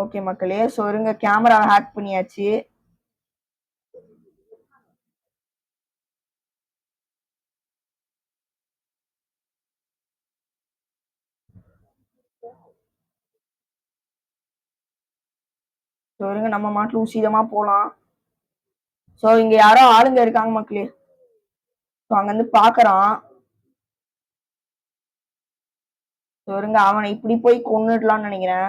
Okay மக்களே so இருங்க camera hack பண்ணியாச்சு. ஸோ இருங்க நம்ம மாட்டில் உசிதமா போகலாம் ஸோ இங்க யாரோ ஆளுங்க இருக்காங்க மக்களே. ஸோ அங்கேருந்து பார்க்குறான் ஸோ இருங்க அவனை இப்படி போய் கொன்னுடலாம்னு நினைக்கிறேன்.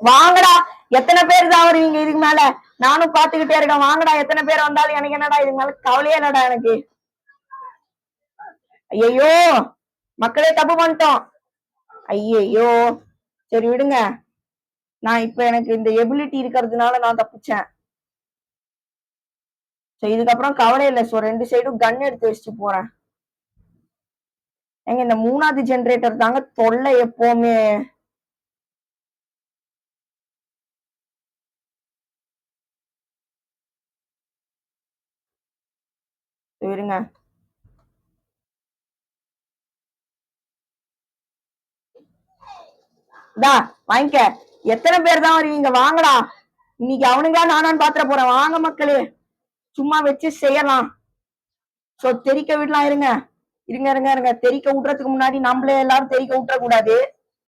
வாங்கடா எத்தனை பேர் தான் வருவீங்க இதுக்கு மேல? நானும் பாத்துக்கிட்டே இருக்கேன். வாங்கடா எத்தனை பேர் வந்தாலும் எனக்கு என்னடா இதுக்கு மேல கவலையே இல்லடா எனக்கு. ஐயோ மக்களே தப்பு பண்ணிட்டோம். ஐயையோ சரி விடுங்க. நான் இப்ப எனக்கு இந்த எபிலிட்டி இருக்கிறதுனால நான் தப்பிச்சேன். சரி இதுக்கப்புறம் கவலை இல்லை ஸோ ரெண்டு சைடும் கன் எடுத்து வச்சுட்டு போறேன். ஏங்க இந்த மூணாவது ஜெனரேட்டர் தாங்க தொல்லை எப்பவுமே. இருங்க தா வாங்கிக்க. எத்தனை பேர் தான் வருவீங்க? வாங்கடா. இன்னைக்கு அவனுங்களா நானான்னு பாத்திர போறேன். வாங்க மக்களே. சும்மா வச்சு செய்யலாம். சோ தெரிக்க விடலாம் இருங்க. இருங்க இருங்க இருங்க. தெரிக்க விடுறதுக்கு முன்னாடி நம்மளே எல்லாரும் தெரிக்க விட்டுற கூடாது